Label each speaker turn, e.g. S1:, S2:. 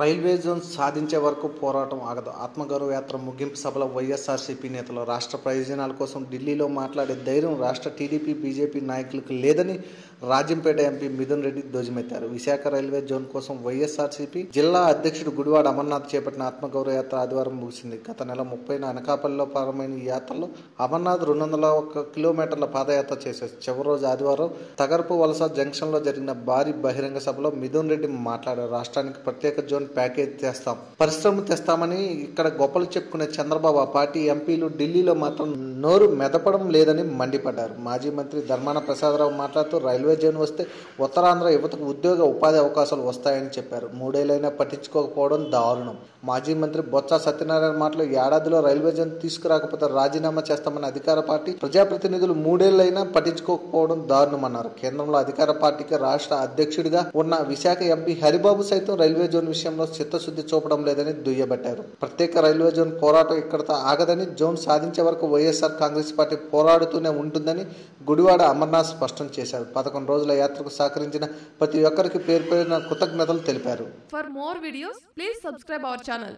S1: Railway zone సాధించే వరకు పోరాటం ఆగదు. ఆత్మగౌరవ యాత్ర ముగింపు సభలో వైఎస్ఆర్సీపీ నేతలు రాష్ట్ర ప్రయోజనాల కోసం ఢిల్లీలో మాట్లాడే ధైర్యం రాష్ట్ర టీడీపీ బీజేపీ నాయకులకు లేదని రాజంపేట ఎంపీ మిథున్ రెడ్డి ధ్వజమెత్తారు. విశాఖ రైల్వే జోన్ కోసం వైఎస్ఆర్సీపీ జిల్లా అధ్యక్షుడు గుడివాడ అమర్నాథ్ చేపట్టిన ఆత్మగౌరవ యాత్ర ఆదివారం ముగిసింది. గత నెల ముప్పైన అనకాపల్లిలో ప్రారంభమైన ఈ యాత్రలో అమర్నాథ్ రెండు వందల ఒక కిలోమీటర్ల పాదయాత్ర చేశారు. చివరి రోజు ఆదివారం తగర్పు వలస జంక్షన్లో జరిగిన భారీ బహిరంగ సభలో మిథున్ రెడ్డి మాట్లాడారు. రాష్ట్రానికి ప్రత్యేక జోన్ ప్యాకేజ్ తెస్తాం. పరిశ్రమ తెస్తామని ఇక్కడ గొప్పలు చెప్పుకునే చంద్రబాబు పార్టీ ఎంపీలు ఢిల్లీలో మాత్రం నోరు మెదపడం లేదని మండిపడ్డారు. మాజీ మంత్రి ధర్మాన ప్రసాదరావు మాట్లాడుతూ రైల్వే జోన్ వస్తే ఉత్తరాంధ్ర యువతకు ఉద్యోగ ఉపాధి అవకాశాలు వస్తాయని చెప్పారు. మూడేళ్ళైనా పట్టించుకోకపోవడం దారుణం. మాజీ మంత్రి బొత్స సత్యనారాయణ మాటలు ఏడాదిలో రైల్వే జోన్ తీసుకురాకపోతే రాజీనామా చేస్తామని అధికార పార్టీ ప్రజాప్రతినిధులు మూడేళ్ళైనా పట్టించుకోకపోవడం దారుణమన్నారు. కేంద్రంలో అధికార పార్టీకి రాష్ట్ర అధ్యక్షుడిగా ఉన్న విశాఖ ఎంపీ హరిబాబు సైతం రైల్వే జోన్ విషయంలో చిత్తశుద్ధి చూపడం లేదని దుయ్యబట్టారు. ప్రత్యేక రైల్వే జోన్ పోరాటం ఇక్కడతో ఆగదని జోన్ సాధించే వరకు వైఎస్ఆర్ కాంగ్రెస్ పార్టీ పోరాడుతూనే ఉంటుందని గుడివాడ అమర్నాథ్ స్పష్టం చేశారు. పదకొండు రోజుల యాత్రకు సహకరించిన ప్రతి ఒక్కరికి పేరు పేరున కృతజ్ఞతలు తెలిపారు.
S2: For more videos please subscribe our channel